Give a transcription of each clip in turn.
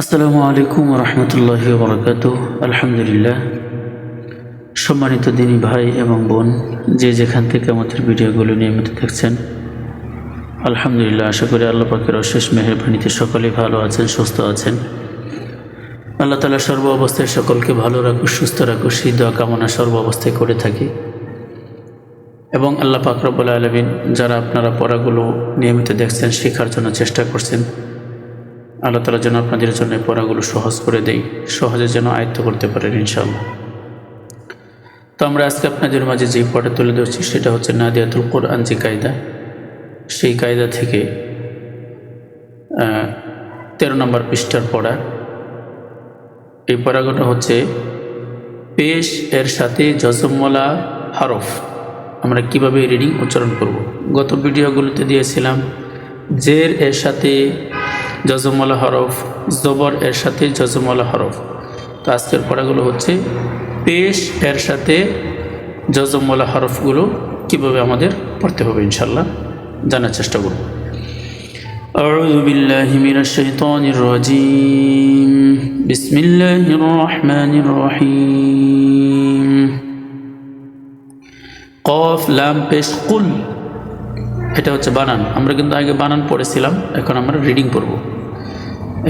আসসালামু আলাইকুম রহমতুল্লাহ বরকাত। আলহামদুলিল্লাহ। সম্মানিত দিনী ভাই এবং বোন, যে যেখান থেকে আমাদের ভিডিওগুলো নিয়মিত দেখছেন, আলহামদুলিল্লাহ আশা করি আল্লাহ পাকের অশেষ মেহরবানিতে সকলেই ভালো আছেন, সুস্থ আছেন। আল্লাহ তালা সর্ব অবস্থায় সকলকে ভালো রাখুক, সুস্থ রাখুক, সেই দোয়া কামনা সর্ব অবস্থায় করে থাকি। এবং আল্লাহ পাক রব্বুল আলমিন যারা আপনারা পড়াগুলো নিয়মিত দেখছেন, শেখার জন্য চেষ্টা করছেন আল্লাহ তালা যেন আপনাদের জন্য পড়াগুলো সহজ করে দেই সহজে যেন আয়ত্ত করতে পারেন ইনশাআল্লাহ। তো আমরা আজকে আপনাদের মাঝে যে পড়া তুলে ধরছি সেটা হচ্ছে নাদিয়াতুল কোরআন যে কায়দা, সেই কায়দা থেকে তেরো নম্বর পৃষ্ঠার পড়া। এই পড়াগুলো হচ্ছে, পেশ এর সাথে জজমলা হরফ। আমরা কীভাবে রিডিং উচ্চারণ করব? গত ভিডিওগুলোতে দিয়েছিলাম জের এর সাথে জজমলা হরফ জবর এর সাথে জজমলা হরফ তো আজকের পড়াগুলো হচ্ছে পেশ এর সাথে জজমলা হরফগুলো কিভাবে আমাদের পড়তে হবে ইনশাল্লাহ জানার চেষ্টা করব أعوذ بالله من الشيطان الرجيم بسم الله الرحمن الرحيم قاف لام পেশ কুল এটা হচ্ছে বানান। আমরা কিন্তু আগে বানান পড়েছিলাম, এখন আমরা রিডিং পড়ব।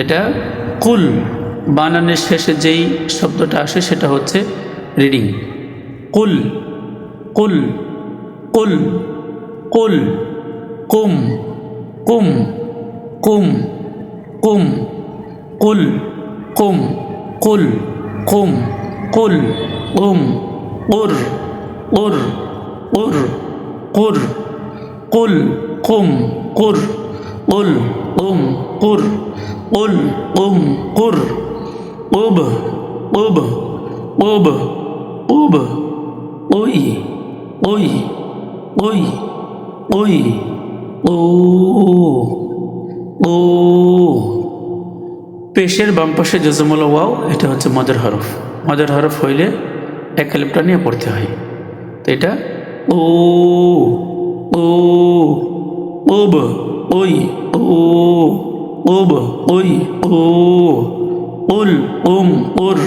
এটা কুল, বানানের শেষে যেই শব্দটা আসে সেটা হচ্ছে রিডিং কুল কুল কুল কুল, কুম কুম কুম কুম, কুল কুম কুল কুম, কুল, উম, উর উর উর উর কুল, কুম, কুর, উল, উম, কুর, উল, উম, কুর, উব উব উব উব ওই ওই ওই ওই ও ও পেশের বাম যজমল ওয়াও, এটা হচ্ছে মদের হরফ। মদের হরফ হইলে এক হেলেপটা নিয়ে পড়তে হয়। তো এটা ও ও ওব ওই ও ওব ওই ও উল উম উর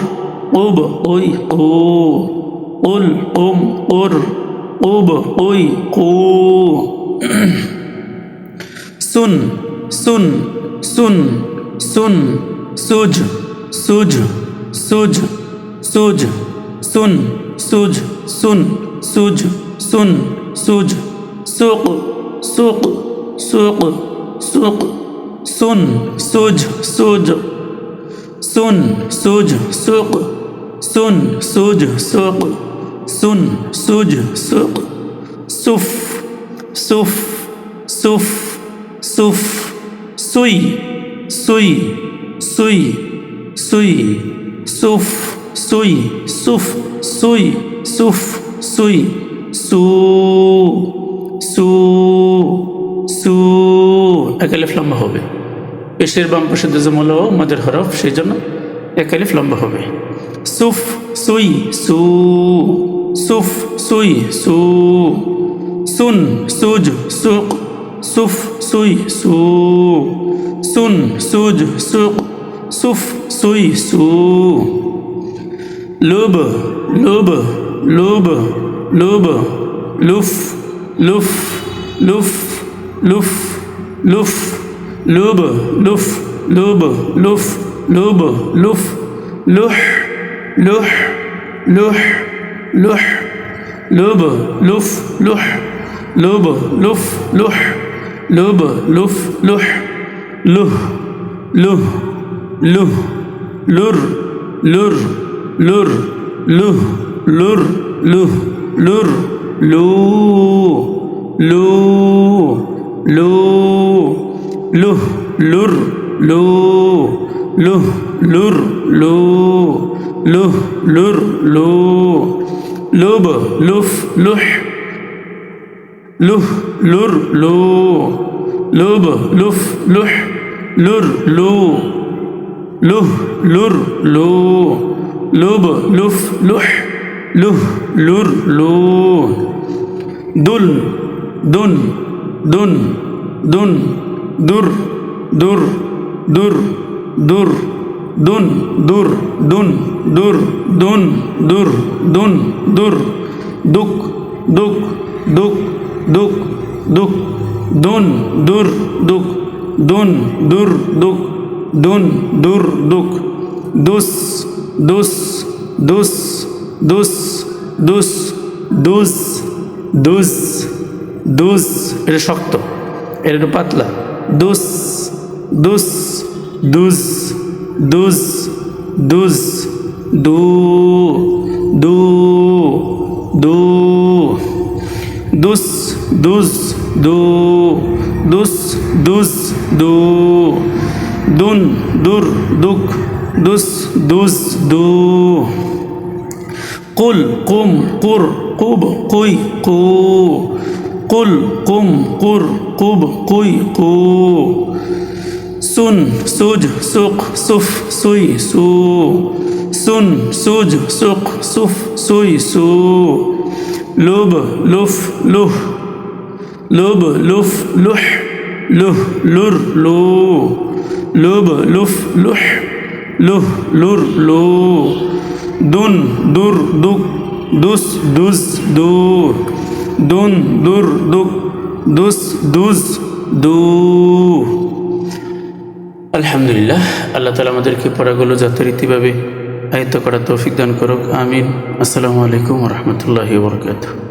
ওব ওই ও উল উম উর ওব ওই কো সুন সুন সুন সুন সুজ সুজ সুজ সুজ সুন সুজ সুন সুজ সুন সুজ সুক সুক সুক সুক সুন সুজ সুজ সুন সুজ সুক সুন সুজ সুক সুন সুজ সুক সুফ সুফ সুফ সুফ সুই সুই সুই সুই সুফ সুই সুফ সুই সুফ সুই সু সু সু একালিফ লম্বা হবে। পেশের বাম পাশে দজমল মদের হরফ, সেই জন্য একালিফ লম্বা হবে। সুফ, সুই, সু, সুফ, সুই, সু, সুন, সুজ, সুক, সুফ, সুই, সু, সুন, সুজ, সুক, সুফ, সুই, সু। লুব লুব লুব লুব, লুফ লুফ লুফ লুফ লুফ লুব লুফ লুব লুফ লুব লুফ লুহ লুহ লুহ লুহ লুব লুফ লুহ লুব লুফ লুহ লুব লুফ লুহ লুহ লুহ লুহ লুর লুর লুর লুহ লুর লুহ লুর লু lu, lu, luh, lur, lu, luh, lur, lu, luh, lur, lu, lub, luf, luh, luh, lur, lu, lub, luf, luh, lur, lu, luh, lur, lu, lub, luf, luh, luh, lur, lu, dul, दुन दुन दुन, दुर दुर दुर दुर, दुन दुर दुन दुर दुन दुर दुन, दुर, दुख दुख दुख दुख दुख, दुन, दुर, दुख, दुन, दुर, दुख, दुन, दुर, दुख, दुस दुस दुस दुस दुस दुस दुस দুস, এটা শক্ত এটা একটু পাতলা। দুস দুস দুস দুস দুস, দু দু দু, দুস দুস, দু, দুস দুস, দু, দুন, দুর দুঃখ দুস দুস, দু। কুল, কুম, কুর, কুব, কুই, কু। قل قم قر قب قي قو. سن سج سق سف سي سو. سن سج سق سف سي سو. لب لف لح لب لف لح له لر لو. لب لف لح له لر لو. دن در دك دس دز دو. দুন, দুর দুক দুস, দুজ, দু। আলহামদুলিল্লাহ, আল্লাহ তালা আমাদেরকে পড়াগুলো যথারীতিভাবে আয়ত্ত করার তৌফিক দান করুক, আমিন। আসসালামু আলাইকুম রহমতুল্লাহ বরকাত